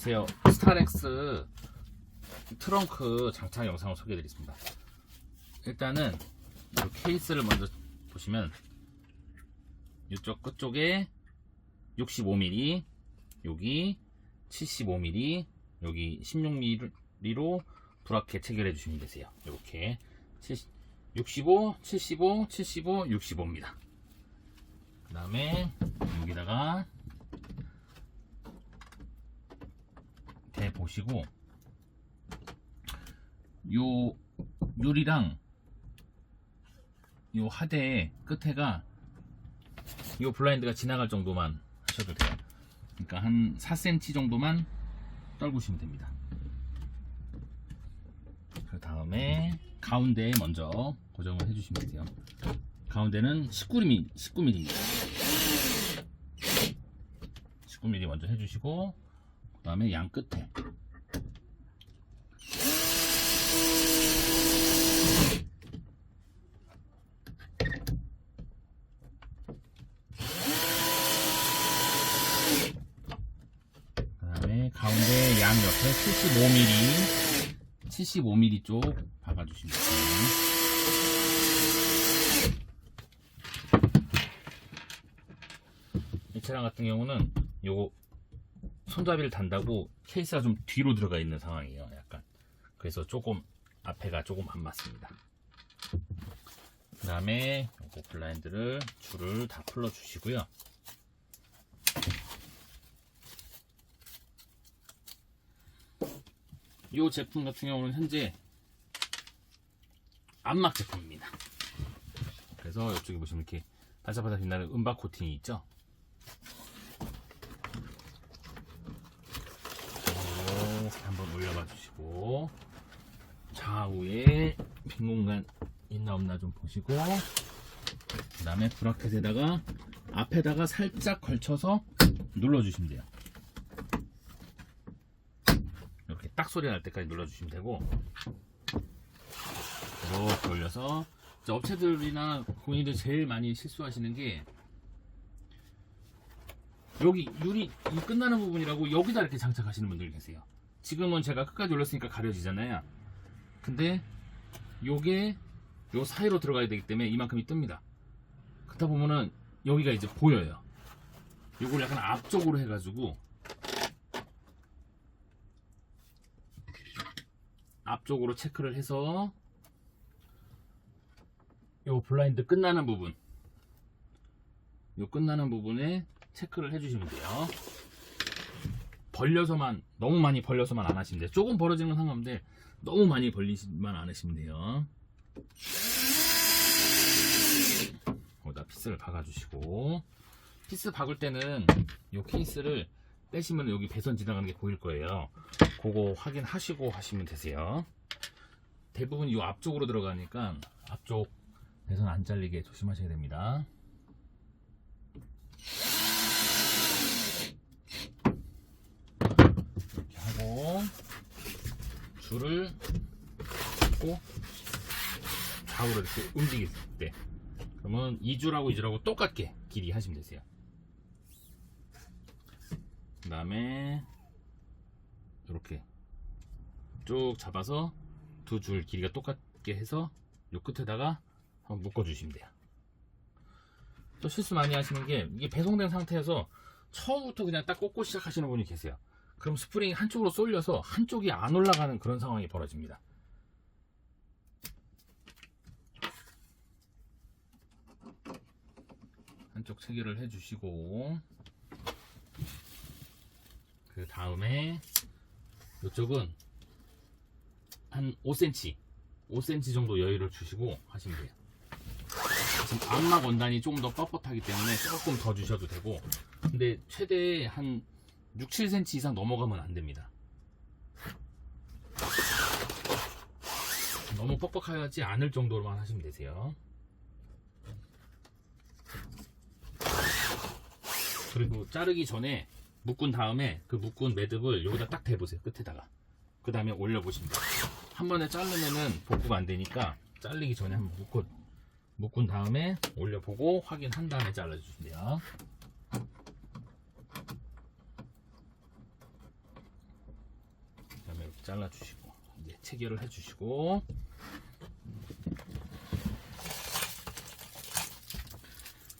안녕하세요. 스타렉스 트렁크 장착 영상을 소개해드리겠습니다. 일단은 이 케이스를 먼저 보시면 이쪽 끝쪽에 65mm, 여기 75mm, 여기 16mm로 브라켓 체결해 주시면 되세요. 이렇게 65, 75, 75, 65입니다. 그 다음에 여기다가 대 보시고 요 유리랑 요 하대 끝에가 요 블라인드가 지나갈 정도만 하셔도 돼요. 그러니까 한 4cm 정도만 떨구시면 됩니다. 그 다음에 가운데에 먼저 고정을 해주시면 돼요. 가운데는 19mm, 19mm입니다. 19mm 먼저 해주시고 그 다음에 양 끝에 가운데 양 옆에 75mm 75mm 쪽 박아주시면 돼요. 이 차량 같은 경우는 요거 손잡이를 단다고 케이스가 좀 뒤로 들어가 있는 상황이에요. 약간. 그래서 조금 앞에가 조금 안 맞습니다. 그 다음에 요거 블라인드를 줄을 다 풀러 주시고요. 이 제품 같은 경우는 현재 안막 제품입니다. 그래서 이쪽에 보시면 이렇게 바삭바삭 빛나는 은박 코팅이 있죠. 이렇게 한번 주시고 좌우에 빈 공간 있나 없나 좀 보시고 그 다음에 브라켓에다가 앞에다가 살짝 걸쳐서 눌러주시면 돼요. 이렇게 딱 소리 날 때까지 눌러주시면 되고 이렇게 올려서 업체들이나 고객님들 제일 많이 실수하시는 게 여기 유리 이 끝나는 부분이라고 여기다 이렇게 장착하시는 분들이 계세요. 지금은 제가 끝까지 올렸으니까 가려지잖아요. 근데 요게 요 사이로 들어가야 되기 때문에 이만큼이 뜹니다. 그러다 보면은 여기가 이제 보여요. 요걸 약간 앞쪽으로 해가지고 앞쪽으로 체크를 해서 요 블라인드 끝나는 부분 요 끝나는 부분에 체크를 해주시면 돼요. 벌려서만 너무 많이 벌려서만 안 하시면 돼요. 조금 벌어지는 건 상관없는데 너무 많이 벌리지만 않으시면 돼요. 거기다 피스를 박아주시고 피스 박을 때는 이 케이스를 빼시면 여기 배선 지나가는 게 보일 거예요. 그거 확인하시고 하시면 되세요. 대부분 이 앞쪽으로 들어가니까 앞쪽 배선 안 잘리게 조심하셔야 됩니다. 이렇게 하고 줄을 꽂고 좌우로 이렇게 움직일 때 그러면 2줄하고 2줄하고 똑같게 길이 하시면 되세요. 그 다음에 이렇게 쭉 잡아서 두 줄 길이가 똑같게 해서 요 끝에다가 한번 묶어 주시면 돼요. 또 실수 많이 하시는 게 이게 배송된 상태에서 처음부터 그냥 딱 꽂고 시작하시는 분이 계세요. 그럼 스프링이 한쪽으로 쏠려서 한쪽이 안 올라가는 그런 상황이 벌어집니다. 한쪽 체결을 해주시고 그 다음에 이쪽은 한 5cm 5cm 정도 여유를 주시고 하시면 돼요 지금 안막 원단이 조금 더 뻣뻣하기 때문에 조금 더 주셔도 되고 근데 최대 한 6, 7cm 이상 넘어가면 안 됩니다. 너무 뻑뻑하지 않을 정도로만 하시면 되세요. 그리고 자르기 전에 묶은 다음에 그 묶은 매듭을 여기다 딱 대보세요 끝에다가. 그 다음에 올려보시면 돼요. 한 번에 자르면은 복구가 안 되니까 잘리기 전에 한번 묶어 묶은 다음에 올려보고 확인한 다음에 잘라주시면 돼요 잘라주시고 이제 체결을 해주시고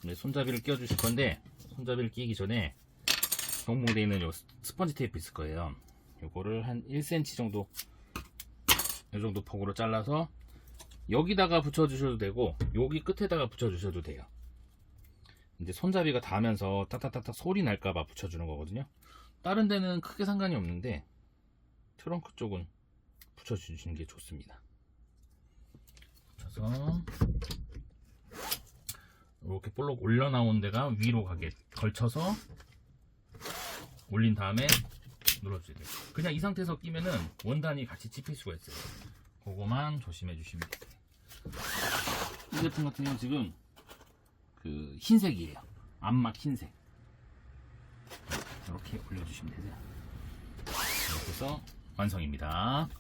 네, 손잡이를 끼워 주실 건데 손잡이를 끼기 전에 경목되어 있는 요 스펀지 테이프 있을 거예요. 요거를 한 1cm 정도 이 정도 폭으로 잘라서 여기다가 붙여 주셔도 되고 여기 끝에다가 붙여 주셔도 돼요. 이제 손잡이가 닿으면서 따따따따 소리 날까봐 붙여주는 거거든요. 다른 데는 크게 상관이 없는데 트렁크 쪽은 붙여주시는 게 좋습니다. 붙여서 이렇게 볼록 올려 나온 데가 위로 가게 걸쳐서 올린 다음에 눌러주세요. 그냥 이 상태에서 끼면은 원단이 같이 찝힐 수가 있어요. 그거만 조심해 주시면 돼요. 이 제품 같은 경우는 지금 그 흰색이에요. 암막 흰색. 이렇게 올려주시면 되세요. 이렇게 해서 완성입니다.